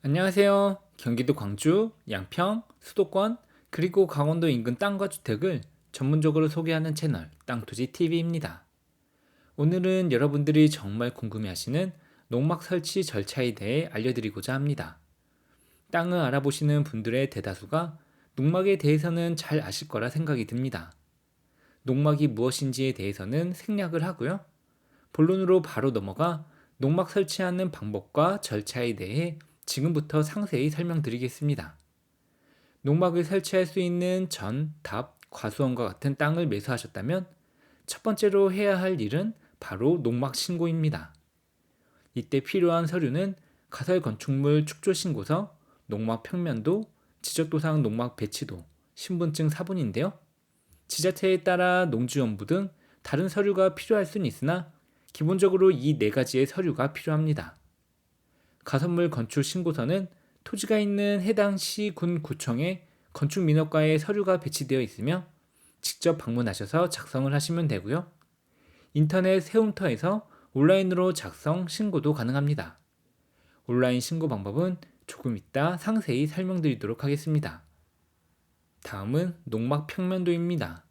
안녕하세요. 경기도 광주, 양평, 수도권, 그리고 강원도 인근 땅과 주택을 전문적으로 소개하는 채널 땅투지 TV입니다. 오늘은 여러분들이 정말 궁금해하시는 농막 설치 절차에 대해 알려드리고자 합니다. 땅을 알아보시는 분들의 대다수가 농막에 대해서는 잘 아실 거라 생각이 듭니다. 농막이 무엇인지에 대해서는 생략을 하고요. 본론으로 바로 넘어가 농막 설치하는 방법과 절차에 대해 지금부터 상세히 설명드리겠습니다. 농막을 설치할 수 있는 전, 답, 과수원과 같은 땅을 매수하셨다면 첫 번째로 해야 할 일은 바로 농막 신고입니다. 이때 필요한 서류는 가설 건축물 축조 신고서, 농막 평면도, 지적도상 농막 배치도, 신분증 사본인데요. 지자체에 따라 농지원부 등 다른 서류가 필요할 수는 있으나 기본적으로 이 네 가지의 서류가 필요합니다. 가선물 건축 신고서는 토지가 있는 해당 시, 군, 구청에 건축민허과의 서류가 배치되어 있으며 직접 방문하셔서 작성을 하시면 되고요. 인터넷 세움터에서 온라인으로 작성, 신고도 가능합니다. 온라인 신고 방법은 조금 이따 상세히 설명드리도록 하겠습니다. 다음은 농막 평면도입니다.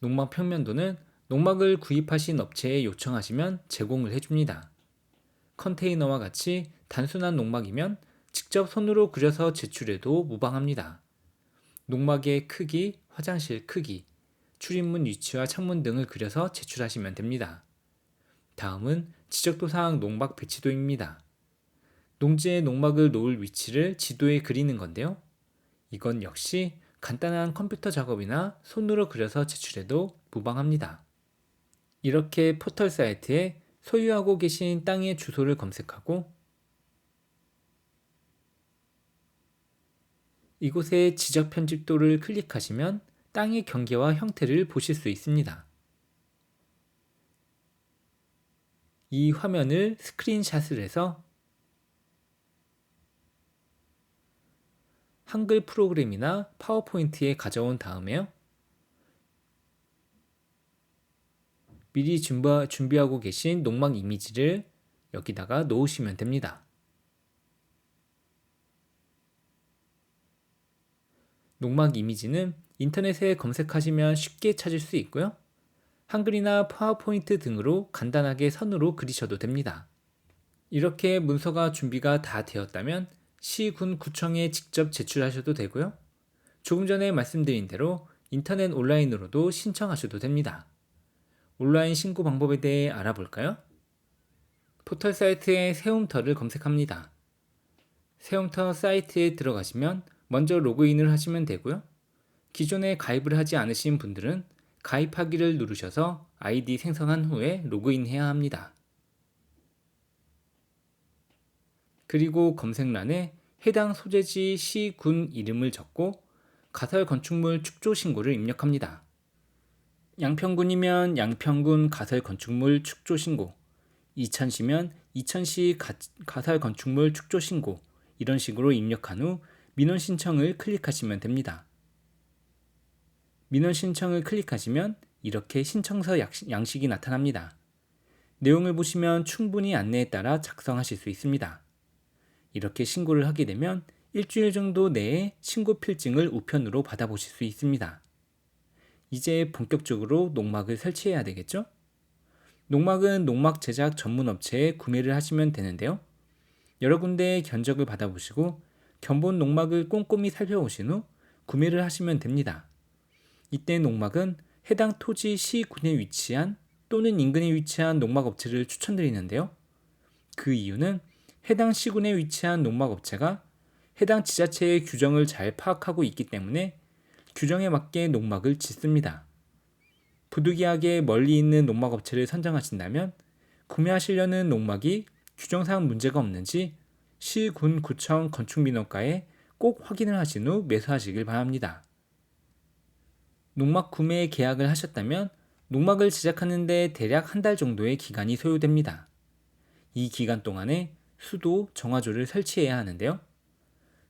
농막 평면도는 농막을 구입하신 업체에 요청하시면 제공을 해줍니다. 컨테이너와 같이 단순한 농막이면 직접 손으로 그려서 제출해도 무방합니다. 농막의 크기, 화장실 크기, 출입문 위치와 창문 등을 그려서 제출하시면 됩니다. 다음은 지적도사항 농막 배치도입니다. 농지에 농막을 놓을 위치를 지도에 그리는 건데요. 이건 역시 간단한 컴퓨터 작업이나 손으로 그려서 제출해도 무방합니다. 이렇게 포털 사이트에 소유하고 계신 땅의 주소를 검색하고 이곳에 지적 편집도를 클릭하시면 땅의 경계와 형태를 보실 수 있습니다. 이 화면을 스크린샷을 해서 한글 프로그램이나 파워포인트에 가져온 다음에요. 미리 준비하고 계신 농막 이미지를 여기다가 놓으시면 됩니다. 농막 이미지는 인터넷에 검색하시면 쉽게 찾을 수 있고요. 한글이나 파워포인트 등으로 간단하게 선으로 그리셔도 됩니다. 이렇게 문서가 준비가 다 되었다면 시, 군, 구청에 직접 제출하셔도 되고요. 조금 전에 말씀드린 대로 인터넷 온라인으로도 신청하셔도 됩니다. 온라인 신고 방법에 대해 알아볼까요? 포털 사이트에 세움터를 검색합니다. 세움터 사이트에 들어가시면 먼저 로그인을 하시면 되고요. 기존에 가입을 하지 않으신 분들은 가입하기를 누르셔서 아이디 생성한 후에 로그인해야 합니다. 그리고 검색란에 해당 소재지 시, 군 이름을 적고 가설 건축물 축조 신고를 입력합니다. 양평군이면 양평군 가설 건축물 축조 신고, 이천시면 이천시 가설 건축물 축조 신고 이런 식으로 입력한 후 민원 신청을 클릭하시면 됩니다. 민원 신청을 클릭하시면 이렇게 신청서 양식이 나타납니다. 내용을 보시면 충분히 안내에 따라 작성하실 수 있습니다. 이렇게 신고를 하게 되면 일주일 정도 내에 신고 필증을 우편으로 받아보실 수 있습니다. 이제 본격적으로 농막을 설치해야 되겠죠? 농막은 농막 제작 전문 업체에 구매를 하시면 되는데요. 여러 군데의 견적을 받아보시고 견본 농막을 꼼꼼히 살펴보신 후 구매를 하시면 됩니다. 이때 농막은 해당 토지 시군에 위치한 또는 인근에 위치한 농막 업체를 추천드리는데요. 그 이유는 해당 시군에 위치한 농막 업체가 해당 지자체의 규정을 잘 파악하고 있기 때문에 규정에 맞게 농막을 짓습니다. 부득이하게 멀리 있는 농막 업체를 선정하신다면 구매하시려는 농막이 규정상 문제가 없는지 시, 군, 구청 건축민원과에 꼭 확인을 하신 후 매수하시길 바랍니다. 농막 구매 계약을 하셨다면 농막을 제작하는데 대략 한 달 정도의 기간이 소요됩니다. 이 기간 동안에 수도, 정화조를 설치해야 하는데요.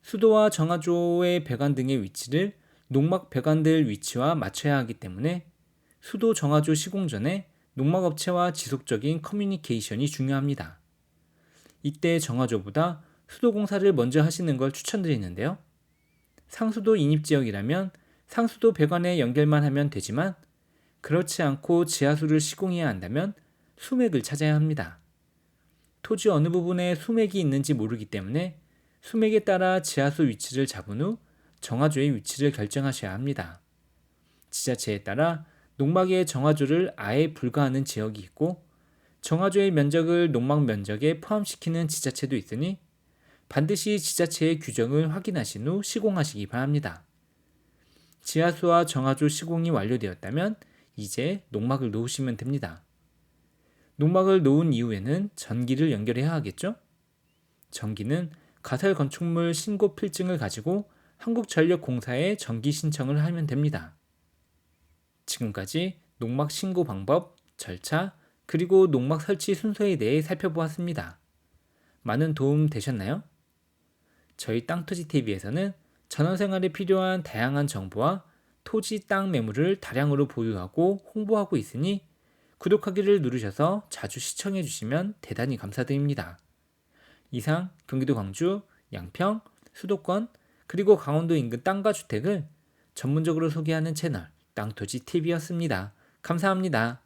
수도와 정화조의 배관 등의 위치를 농막 배관들 위치와 맞춰야 하기 때문에 수도 정화조 시공 전에 농막업체와 지속적인 커뮤니케이션이 중요합니다. 이때 정화조보다 수도 공사를 먼저 하시는 걸 추천드리는데요. 상수도 인입 지역이라면 상수도 배관에 연결만 하면 되지만 그렇지 않고 지하수를 시공해야 한다면 수맥을 찾아야 합니다. 토지 어느 부분에 수맥이 있는지 모르기 때문에 수맥에 따라 지하수 위치를 잡은 후 정화조의 위치를 결정하셔야 합니다. 지자체에 따라 농막의 정화조를 아예 불가하는 지역이 있고 정화조의 면적을 농막 면적에 포함시키는 지자체도 있으니 반드시 지자체의 규정을 확인하신 후 시공하시기 바랍니다. 지하수와 정화조 시공이 완료되었다면 이제 농막을 놓으시면 됩니다. 농막을 놓은 이후에는 전기를 연결해야 하겠죠? 전기는 가설 건축물 신고 필증을 가지고 한국전력공사에 전기 신청을 하면 됩니다. 지금까지 농막 신고 방법, 절차, 그리고 농막 설치 순서에 대해 살펴보았습니다. 많은 도움 되셨나요? 저희 땅토지 TV에서는 전원 생활에 필요한 다양한 정보와 토지 땅 매물을 다량으로 보유하고 홍보하고 있으니 구독하기를 누르셔서 자주 시청해 주시면 대단히 감사드립니다. 이상 경기도 광주, 양평, 수도권, 그리고 강원도 인근 땅과 주택을 전문적으로 소개하는 채널 땅토지 TV였습니다. 감사합니다.